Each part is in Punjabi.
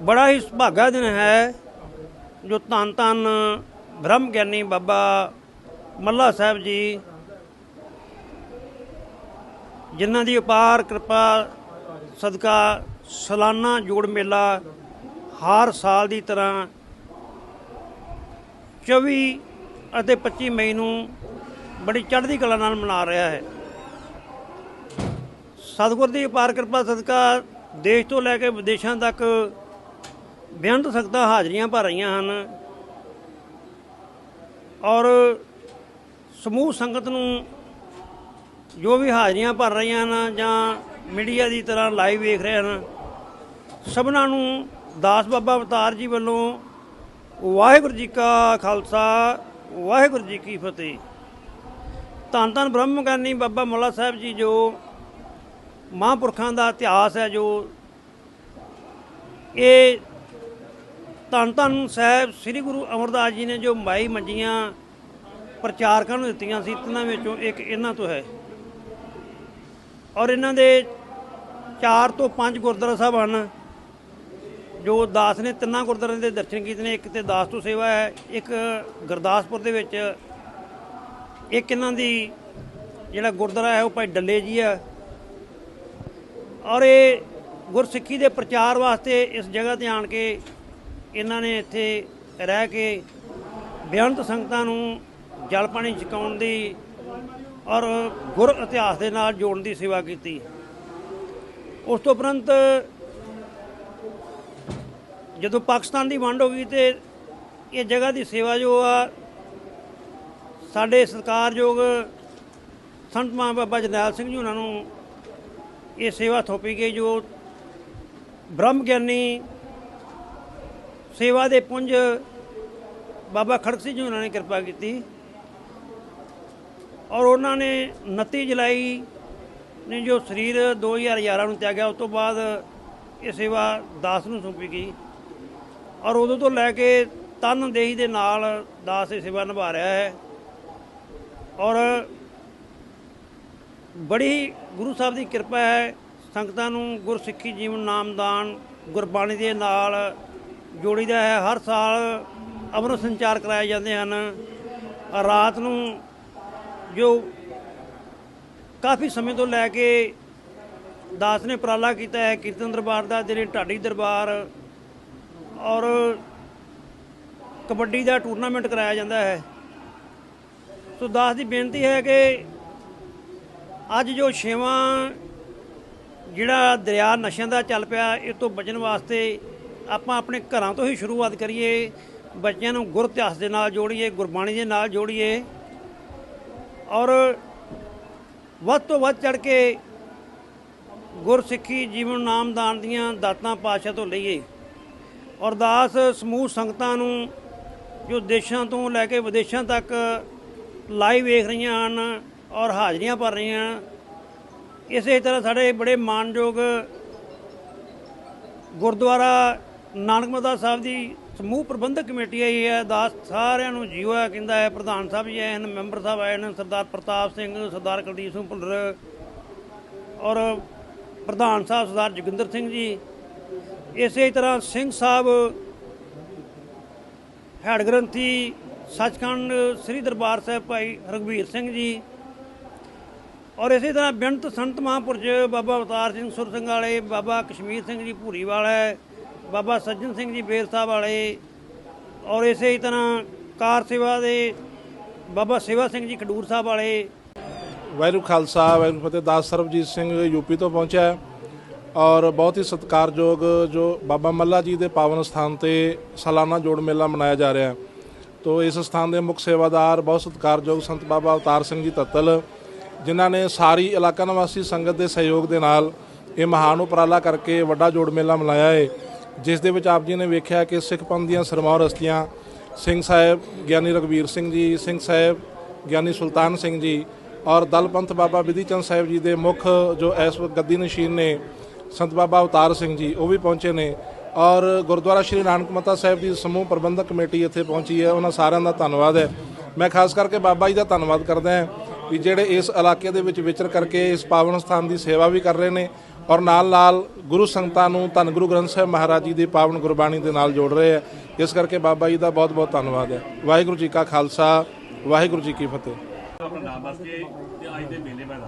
ਬੜਾ ਹੀ ਸੁਭਾਗਾ ਦਿਨ ਹੈ, ਜੋ ਧੰਨ ਧੰਨ ਬ੍ਰਹਮ ਗਿਆਨੀ ਬਾਬਾ ਮੱਲਾ ਸਾਹਿਬ ਜੀ, ਜਿਨ੍ਹਾਂ ਦੀ ਅਪਾਰ ਕਿਰਪਾ, ਸਦਕਾ ਸਾਲਾਨਾ ਜੋੜ ਮੇਲਾ ਹਰ ਸਾਲ ਦੀ ਤਰ੍ਹਾਂ 24 ਅਤੇ 25 ਮਈ ਨੂੰ ਬੜੀ ਚੜ੍ਹਦੀ ਕਲਾ ਨਾਲ ਮਨਾ ਰਿਹਾ ਹੈ। ਸਤਿਗੁਰ ਦੀ ਅਪਾਰ ਕਿਰਪਾ, ਸਦਕਾ ਦੇਸ਼ ਤੋਂ ਲੈ ਕੇ ਵਿਦੇਸ਼ਾਂ ਤੱਕ ਬੇਅੰਤ ਸਕਤਾ ਹਾਜ਼ਰੀਆਂ ਭਰ ਰਹੀਆਂ ਹਨ। ਔਰ ਸਮੂਹ ਸੰਗਤ ਨੂੰ ਜੋ ਵੀ ਹਾਜ਼ਰੀਆਂ ਭਰ ਰਹੀਆਂ ਹਨ ਜਾਂ ਮੀਡੀਆ ਦੀ ਤਰ੍ਹਾਂ ਲਾਈਵ ਵੇਖ ਰਹੇ ਹਨ, ਸਭਨਾਂ ਨੂੰ ਦਾਸ ਬਾਬਾ ਅਵਤਾਰ ਜੀ ਵੱਲੋਂ ਵਾਹਿਗੁਰੂ ਜੀ ਕਾ ਖਾਲਸਾ, ਵਾਹਿਗੁਰੂ ਜੀ ਕੀ ਫਤਿਹ। ਧੰਨ ਧੰਨ ਬ੍ਰਹਮ ਗਿਆਨੀ ਬਾਬਾ ਮੌਲਾ ਸਾਹਿਬ ਜੀ ਜੋ ਮਹਾਂਪੁਰਖਾਂ ਦਾ ਇਤਿਹਾਸ ਹੈ ਜੋ ਇਹ ਧੰਨ ਧੰਨ ਸਾਹਿਬ ਸ੍ਰੀ ਗੁਰੂ ਅਮਰਦਾਸ ਜੀ ਨੇ ਜੋ ਮਾਈ ਮੰਜੀਆਂ ਪ੍ਰਚਾਰਕਾਂ ਨੂੰ ਦਿੱਤੀਆਂ ਸੀ, ਤਿੰਨਾਂ ਵਿੱਚੋਂ ਇੱਕ ਇਹਨਾਂ ਤੋਂ ਹੈ। ਔਰ ਇਹਨਾਂ ਦੇ 4 ਤੋਂ 5 ਗੁਰਦੁਆਰਾ ਸਾਹਿਬ ਹਨ, ਜੋ ਦਾਸ ਨੇ ਤਿੰਨਾਂ ਗੁਰਦੁਆਰਿਆਂ ਦੇ ਦਰਸ਼ਨ ਕੀਤੇ ਨੇ, ਇੱਕ ਤੇ ਦਾਸ ਤੋਂ ਸੇਵਾ ਹੈ, ਇੱਕ ਗੁਰਦਾਸਪੁਰ ਦੇ ਵਿੱਚ, ਇੱਕ ਇਹਨਾਂ ਦੀ ਜਿਹੜਾ ਗੁਰਦੁਆਰਾ ਹੈ, ਉਹ ਭਾਈ ਡੱਲੇ ਜੀ ਆ ਔਰ ਇਹ ਗੁਰਸਿੱਖੀ ਦੇ ਪ੍ਰਚਾਰ ਵਾਸਤੇ ਇਸ ਜਗ੍ਹਾ ਤੇ ਆਣ ਕੇ ਇਹਨਾਂ ਨੇ ਇੱਥੇ ਰਹਿ ਕੇ ਬੇਅੰਤ ਸੰਗਤਾਂ ਨੂੰ ਜਲ ਪਾਣੀ ਛਕਾਉਣ ਦੀ ਔਰ ਗੁਰ ਇਤਿਹਾਸ ਦੇ ਨਾਲ ਜੋੜਨ ਦੀ ਸੇਵਾ ਕੀਤੀ। ਉਸ ਤੋਂ ਉਪਰੰਤ ਜਦੋਂ ਪਾਕਿਸਤਾਨ ਦੀ ਵੰਡ ਹੋ ਗਈ ਤੇ ਇਹ ਜਗ੍ਹਾ ਦੀ ਸੇਵਾ ਜੋ ਆ, ਸਾਡੇ ਸਤਿਕਾਰਯੋਗ ਸੰਤ ਮਾਂ ਬਾਬਾ ਜਰਨੈਲ ਸਿੰਘ ਜੀ ਉਹਨਾਂ ਨੂੰ ਇਹ ਸੇਵਾ ਥੋਪੀ ਗਈ ਜੋ ਬ੍ਰਹਮ ਗਿਆਨੀ ਸੇਵਾ ਦੇ ਪੁੰਜ ਬਾਬਾ ਖੜਕ ਸਿੰਘ ਜੀ ਉਹਨਾਂ ਨੇ ਕਿਰਪਾ ਕੀਤੀ ਔਰ ਉਹਨਾਂ ਨੇ 29 ਜੁਲਾਈ ਨੇ ਜੋ ਸਰੀਰ 2011 ਨੂੰ ਤਿਆਗਿਆ, ਉਸ ਤੋਂ ਬਾਅਦ ਇਹ ਸੇਵਾ ਦਾਸ ਨੂੰ ਸੌਂਪੀ ਗਈ ਔਰ ਉਦੋਂ ਤੋਂ ਲੈ ਕੇ ਤਨਦੇਹੀ ਦੇ ਨਾਲ ਦਾਸ ਇਹ ਸੇਵਾ ਨਿਭਾ ਰਿਹਾ ਹੈ ਔਰ ਬੜੀ ਗੁਰੂ ਸਾਹਿਬ ਦੀ ਕਿਰਪਾ ਹੈ ਸੰਗਤਾਂ ਨੂੰ ਗੁਰਸਿੱਖੀ ਜੀਵਨ ਨਾਮਦਾਨ ਗੁਰਬਾਣੀ ਦੇ ਨਾਲ ਜੋੜੀਦਾ ਹੈ, ਹਰ ਸਾਲ ਅਮਰ ਸੰਚਾਰ ਕਰਾਏ ਜਾਂਦੇ ਹਨ। ਰਾਤ ਨੂੰ ਜੋ ਕਾਫੀ ਸਮੇਂ ਤੋਂ ਲੈ ਕੇ ਦਾਸ ਨੇ ਉਪਰਾਲਾ ਕੀਤਾ ਹੈ, ਕੀਰਤਨ ਦਰਬਾਰ ਦਾ, ਜਿਹੜੇ ਢਾਡੀ ਦਰਬਾਰ ਔਰ ਕਬੱਡੀ ਦਾ ਟੂਰਨਾਮੈਂਟ ਕਰਾਇਆ ਜਾਂਦਾ ਹੈ। ਸੋ ਦਾਸ ਦੀ ਬੇਨਤੀ ਹੈ ਕਿ ਅੱਜ ਜੋ ਛੇਵਾਂ ਜਿਹੜਾ ਦਰਿਆ ਨਸ਼ਿਆਂ ਦਾ ਚੱਲ ਪਿਆ, ਇਹ ਤੋਂ ਬਚਣ ਵਾਸਤੇ ਆਪਾਂ ਆਪਣੇ ਘਰਾਂ ਤੋਂ ਹੀ ਸ਼ੁਰੂਆਤ ਕਰੀਏ, ਬੱਚਿਆਂ ਨੂੰ ਗੁਰ ਇਤਿਹਾਸ ਦੇ ਨਾਲ ਜੋੜੀਏ, ਗੁਰਬਾਣੀ ਦੇ ਨਾਲ ਜੋੜੀਏ ਔਰ ਵੱਧ ਤੋਂ ਵੱਧ ਚੜ ਕੇ ਗੁਰਸਿੱਖੀ ਜੀਵਨ ਨਾਮਦਾਨ ਦੀਆਂ ਦਾਤਾਂ ਪਾਤਸ਼ਾਹ ਤੋਂ ਲਈਏ ਅਰਦਾਸ ਸਮੂਹ ਸੰਗਤਾਂ ਨੂੰ ਜੋ ਦੇਸ਼ਾਂ ਤੋਂ ਲੈ ਕੇ ਵਿਦੇਸ਼ਾਂ ਤੱਕ ਲਾਈਵ ਵੇਖ ਰਹੀਆਂ ਹਨ ਔਰ ਹਾਜ਼ਰੀਆਂ ਭਰ ਰਹੀਆਂ ਹਨ। ਇਸੇ ਤਰ੍ਹਾਂ ਸਾਡੇ ਬੜੇ ਮਾਨਯੋਗ ਗੁਰਦੁਆਰਾ ਨਾਨਕ ਮਤਾ ਸਾਹਿਬ ਦੀ ਸਮੂਹ ਪ੍ਰਬੰਧਕ ਕਮੇਟੀ ਆਈ ਹੈ, ਦਾਸ ਸਾਰਿਆਂ ਨੂੰ ਜੀਓ ਹੈ, ਕਹਿੰਦਾ ਹੈ, ਪ੍ਰਧਾਨ ਸਾਹਿਬ ਜੀ ਆਏ ਹਨ, ਮੈਂਬਰ ਸਾਹਿਬ ਆਏ ਨੇ ਸਰਦਾਰ ਪ੍ਰਤਾਪ ਸਿੰਘ, ਸਰਦਾਰ ਕੁਲਦੀਪ ਸਿੰਘ ਭੁੱਲਰ ਔਰ ਪ੍ਰਧਾਨ ਸਾਹਿਬ ਸਰਦਾਰ ਜੋਗਿੰਦਰ ਸਿੰਘ ਜੀ। ਇਸੇ ਤਰ੍ਹਾਂ ਸਿੰਘ ਸਾਹਿਬ ਹੈਡ ਗ੍ਰੰਥੀ ਸੱਚਖੰਡ ਸ੍ਰੀ ਦਰਬਾਰ ਸਾਹਿਬ ਭਾਈ ਰਘਵੀਰ ਸਿੰਘ ਜੀ ਔਰ ਇਸੇ ਤਰ੍ਹਾਂ ਬੇਅੰਤ ਸੰਤ ਮਹਾਂਪੁਰਸ਼ ਬਾਬਾ ਅਵਤਾਰ ਸਿੰਘ ਸੁਰ ਸਿੰਘ ਵਾਲੇ, ਬਾਬਾ ਕਸ਼ਮੀਰ ਸਿੰਘ ਜੀ ਭੂਰੀ ਵਾਲਾ ਬਾਬਾ ਸੱਜਣ ਸਿੰਘ ਜੀ ਬੇਰ ਸਾਹਿਬ ਵਾਲੇ ਔਰ ਇਸੇ ਹੀ ਤਰ੍ਹਾਂ ਕਾਰ ਸੇਵਾ ਦੇ ਬਾਬਾ ਸੇਵਾ ਸਿੰਘ ਜੀ ਖਡੂਰ ਸਾਹਿਬ ਵਾਲੇ। ਵਾਹਿਗੁਰੂ ਖਾਲਸਾ, ਵਾਹਿਗੁਰੂ ਫਤਿਹ। ਦਾਸ ਸਰਬਜੀਤ ਸਿੰਘ ਯੂਪੀ ਤੋਂ ਪਹੁੰਚਿਆ ਹੈ ਔਰ ਬਹੁਤ ਹੀ ਸਤਿਕਾਰਯੋਗ ਜੋ ਬਾਬਾ ਮੱਲਾ ਜੀ ਦੇ ਪਾਵਨ ਸਥਾਨ ਤੇ ਸਾਲਾਨਾ ਜੋੜ ਮੇਲਾ ਮਨਾਇਆ ਜਾ ਰਿਹਾ ਹੈ। ਤੋ ਇਸ ਸਥਾਨ ਦੇ ਮੁੱਖ ਸੇਵਾਦਾਰ ਬਹੁਤ ਸਤਿਕਾਰਯੋਗ ਸੰਤ ਬਾਬਾ ਅਵਤਾਰ ਸਿੰਘ ਜੀ ਤੱਤਲ, ਜਿਨ੍ਹਾਂ ਨੇ ਸਾਰੀ ਇਲਾਕਾ ਨਿਵਾਸੀ ਸੰਗਤ ਦੇ ਸਹਿਯੋਗ ਦੇ ਨਾਲ ਇਹ ਮਹਾਨ ਉਪਰਾਲਾ ਕਰਕੇ ਵੱਡਾ ਜੋੜ ਮੇਲਾ ਮਨਾਇਆ ਹੈ। ਜਿਸ ਦੇ ਵਿੱਚ ਆਪ ਜੀ ਨੇ ਵੇਖਿਆ ਕਿ ਸਿੱਖ ਪੰਥ ਦੀਆਂ ਸਰਮੌਰ ਹਸਤੀਆਂ ਸਿੰਘ ਸਾਹਿਬ ਗਿਆਨੀ ਰਗਵੀਰ ਸਿੰਘ ਜੀ, ਸਿੰਘ ਸਾਹਿਬ ਗਿਆਨੀ ਸੁਲਤਾਨ ਸਿੰਘ ਜੀ ਔਰ ਦਲਪੰਥ ਬਾਬਾ ਵਿਧੀ ਚੰਦ ਸਾਹਿਬ ਜੀ ਦੇ ਮੁੱਖ ਜੋ ਇਸ ਵਕਤ ਗੱਦੀ ਨਸ਼ੀਨ ਨੇ, ਸੰਤ ਬਾਬਾ ਅਵਤਾਰ ਸਿੰਘ ਜੀ, ਉਹ ਵੀ ਪਹੁੰਚੇ ਨੇ ਔਰ ਗੁਰਦੁਆਰਾ ਸ਼੍ਰੀ ਨਾਨਕ ਮਤਾ ਸਾਹਿਬ ਦੀ ਸਮੂਹ ਪ੍ਰਬੰਧਕ ਕਮੇਟੀ ਇੱਥੇ ਪਹੁੰਚੀ ਹੈ, ਉਹਨਾਂ ਸਾਰਿਆਂ ਦਾ ਧੰਨਵਾਦ ਹੈ। ਮੈਂ ਖਾਸ ਕਰਕੇ ਬਾਬਾ ਜੀ ਦਾ ਧੰਨਵਾਦ ਕਰਦਾ ਹਾਂ ਵੀ ਜਿਹੜੇ ਇਸ ਇਲਾਕੇ ਦੇ ਵਿੱਚ ਵਿਚਰ ਕਰਕੇ ਇਸ ਪਾਵਨ ਸਥਾਨ ਦੀ ਸੇਵਾ ਵੀ ਕਰ ਰਹੇ ਨੇ ਔਰ ਨਾਲ ਨਾਲ ਗੁਰੂ ਸੰਗਤਾਂ ਨੂੰ ਧੰਨ ਗੁਰੂ ਗ੍ਰੰਥ ਸਾਹਿਬ ਮਹਾਰਾਜ ਜੀ ਦੀ ਪਾਵਨ ਗੁਰਬਾਣੀ ਦੇ ਨਾਲ ਜੋੜ ਰਹੇ ਆ। ਇਸ ਕਰਕੇ ਬਾਬਾ ਜੀ ਦਾ ਬਹੁਤ ਬਹੁਤ ਧੰਨਵਾਦ ਹੈ। ਵਾਹਿਗੁਰੂ ਜੀ ਕਾ ਖਾਲਸਾ ਵਾਹਿਗੁਰੂ ਜੀ ਕੀ ਫਤਿਹ। ਆਪਣਾ ਨਾਮ ਦੱਸ ਕੇ ਤੇ ਅੱਜ ਦੇ ਮੇਲੇ ਬਾਰੇ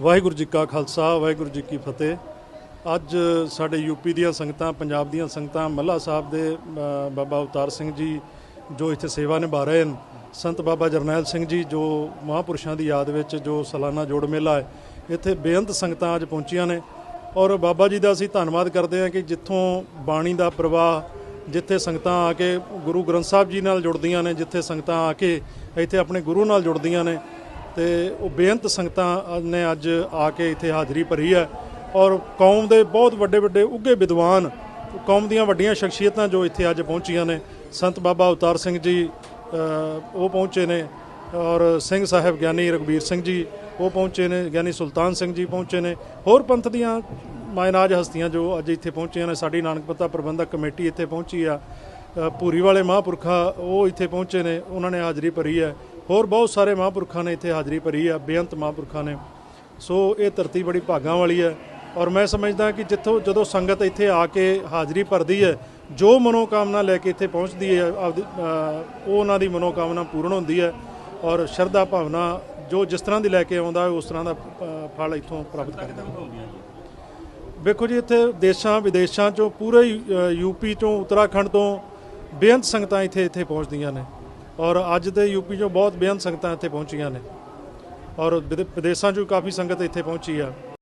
ਵਾਹਿਗੁਰੂ ਜੀ ਕਾ ਖਾਲਸਾ ਵਾਹਿਗੁਰੂ ਜੀ ਕੀ ਫਤਿਹ। ਅੱਜ ਸਾਡੇ ਯੂਪੀ ਦੀਆਂ ਸੰਗਤਾਂ ਪੰਜਾਬ ਦੀਆਂ ਸੰਗਤਾਂ ਮੱਲਾ ਸਾਹਿਬ ਦੇ ਬਾਬਾ ਅਵਤਾਰ ਸਿੰਘ ਜੀ ਜੋ ਇੱਥੇ ਸੇਵਾ ਨਿਭਾ ਰਹੇ ਹਨ। ਸੰਤ ਬਾਬਾ ਜਰਨੈਲ ਸਿੰਘ ਜੀ ਜੋ ਮਹਾਂਪੁਰਸ਼ਾਂ ਦੀ ਯਾਦ ਵਿੱਚ ਜੋ ਸਾਲਾਨਾ ਜੋੜ ਮੇਲਾ ਹੈ। ਇੱਥੇ ਬੇਅੰਤ ਸੰਗਤਾਂ ਅੱਜ ਪਹੁੰਚੀਆਂ ਨੇ। ਔਰ ਬਾਬਾ ਜੀ ਦਾ ਅਸੀਂ ਧੰਨਵਾਦ ਕਰਦੇ ਹਾਂ ਕਿ ਜਿੱਥੋਂ ਬਾਣੀ ਦਾ ਪ੍ਰਵਾਹ, ਜਿੱਥੇ ਸੰਗਤਾਂ ਆ ਕੇ ਗੁਰੂ ਗ੍ਰੰਥ ਸਾਹਿਬ ਜੀ ਨਾਲ ਜੁੜਦੀਆਂ ਨੇ, ਜਿੱਥੇ ਸੰਗਤਾਂ ਆ ਕੇ ਇੱਥੇ ਆਪਣੇ ਗੁਰੂ ਨਾਲ ਜੁੜਦੀਆਂ ਨੇ। ਤੇ ਉਹ ਬੇਅੰਤ ਸੰਗਤਾਂ ਨੇ ਅੱਜ ਆ ਕੇ ਇੱਥੇ ਹਾਜ਼ਰੀ ਭਰੀ ਹੈ। ਔਰ ਕੌਮ ਦੇ ਬਹੁਤ ਵੱਡੇ ਵੱਡੇ ਉੱਗੇ ਵਿਦਵਾਨ, ਕੌਮ ਦੀਆਂ ਵੱਡੀਆਂ ਸ਼ਖਸੀਅਤਾਂ ਜੋ ਇੱਥੇ ਅੱਜ ਪਹੁੰਚੀਆਂ ਨੇ, ਸੰਤ ਬਾਬਾ ਅਵਤਾਰ ਸਿੰਘ ਜੀ ਉਹ ਪਹੁੰਚੇ ਨੇ। ਔਰ ਸਿੰਘ ਸਾਹਿਬ ਗਿਆਨੀ ਰਗਵੀਰ ਸਿੰਘ ਜੀ ਉਹ ਪਹੁੰਚੇ ਨੇ ਗਿਆਨੀ ਸੁਲਤਾਨ ਸਿੰਘ ਜੀ ਪਹੁੰਚੇ ਨੇ। ਹੋਰ ਪੰਥ ਦੀਆਂ ਮਾਇਨਾਜ ਹਸਤੀਆਂ ਜੋ ਅੱਜ ਇੱਥੇ ਪਹੁੰਚੀਆਂ ਨੇ ਸਾਡੀ ਨਾਨਕਪਤਾ ਪ੍ਰਬੰਧਕ ਕਮੇਟੀ ਇੱਥੇ ਪਹੁੰਚੀ ਆ। ਅ, ਭੂਰੀ ਵਾਲੇ ਮਹਾਂਪੁਰਖਾ ਉਹ ਇੱਥੇ ਪਹੁੰਚੇ ਨੇ ਉਹਨਾਂ ਨੇ ਹਾਜ਼ਰੀ ਭਰੀ ਹੈ। ਹੋਰ ਬਹੁਤ ਸਾਰੇ ਮਹਾਂਪੁਰਖਾਂ ਨੇ ਇੱਥੇ ਹਾਜ਼ਰੀ ਭਰੀ ਆ ਬੇਅੰਤ ਮਹਾਂਪੁਰਖਾਂ ਨੇ। ਸੋ ਇਹ ਧਰਤੀ ਬੜੀ ਭਾਗਾਂ ਵਾਲੀ ਹੈ। ਔਰ ਮੈਂ ਸਮਝਦਾ ਕਿ ਜਿੱਥੋਂ ਜਦੋਂ ਸੰਗਤ ਇੱਥੇ ਆ ਕੇ ਹਾਜ਼ਰੀ ਭਰਦੀ ਹੈ ਜੋ ਮਨੋਕਾਮਨਾ ਲੈ ਕੇ ਇੱਥੇ ਪਹੁੰਚਦੀ ਹੈ ਆਪਦੀ ਉਹ ਉਹਨਾਂ ਦੀ ਮਨੋਕਾਮਨਾ ਪੂਰਨ ਹੁੰਦੀ ਹੈ। ਔਰ ਸ਼ਰਧਾ ਭਾਵਨਾ ਜੋ ਜਿਸ ਤਰ੍ਹਾਂ ਦੀ ਲੈ ਕੇ ਆਉਂਦਾ ਉਸ ਤਰ੍ਹਾਂ ਦਾ ਫਲ ਇੱਥੋਂ ਪ੍ਰਾਪਤ ਕਰਦਾ ਵੇਖੋ ਜੀ ਇੱਥੇ ਦੇਸ਼ਾਂ ਵਿਦੇਸ਼ਾਂ ਚੋਂ ਪੂਰੇ ਯੂਪੀ ਚੋਂ ਉੱਤਰਾਖੰਡ ਤੋਂ ਬੇਅੰਤ ਸੰਗਤਾਂ ਇੱਥੇ ਇੱਥੇ ਪਹੁੰਚਦੀਆਂ ਨੇ। ਔਰ ਅੱਜ ਤੇ ਯੂਪੀ ਚੋਂ ਬਹੁਤ ਬੇਅੰਤ ਸੰਗਤਾਂ ਇੱਥੇ ਪਹੁੰਚੀਆਂ ਨੇ। ਔਰ ਵਿਦੇ- ਵਿਦੇਸ਼ਾਂ ਚੋਂ ਕਾਫੀ ਸੰਗਤ ਇੱਥੇ ਪਹੁੰਚੀ ਆ।